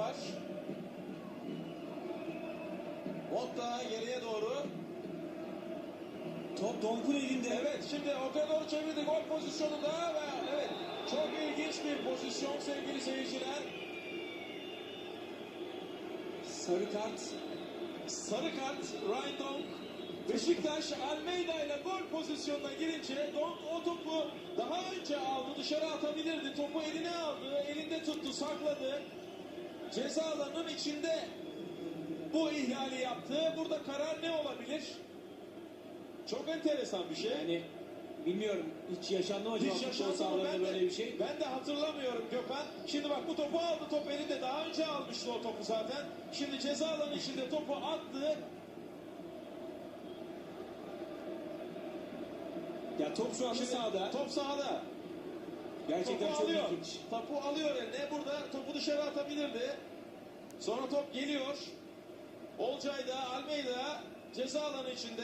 var. Motta geriye doğru. Top Donk'un elinde. Evet şimdi ortaya doğru çevirdi gol pozisyonunda ve evet çok ilginç bir pozisyon sevgili seyirciler. Sarı kart. Sarı kart Ryan Donk. Beşiktaş Almeida ile gol pozisyonuna girince Donk o topu daha önce aldı dışarı atabilirdi. Topu eline aldı, elinde tuttu, sakladı. Ceza alanının içinde bu ihlali yaptı. Burada karar ne olabilir? Çok enteresan bir şey. Yani bilmiyorum hiç yaşandı mı acaba Hiç futbol yaşandı mı? sahalarında Ben de, böyle bir şey? ben de hatırlamıyorum Gökhan. Şimdi bak bu topu aldı top elinde. Daha önce almıştı o topu zaten. Şimdi ceza alanı içinde topu attı. Ya top şu anda Şimdi sahada. Top sahada. Gerçekten topu çok alıyor. ilginç. Topu alıyor eline. Burada topu dışarı atabilirdi. Sonra top geliyor. Olcay da Almeida ceza alanı içinde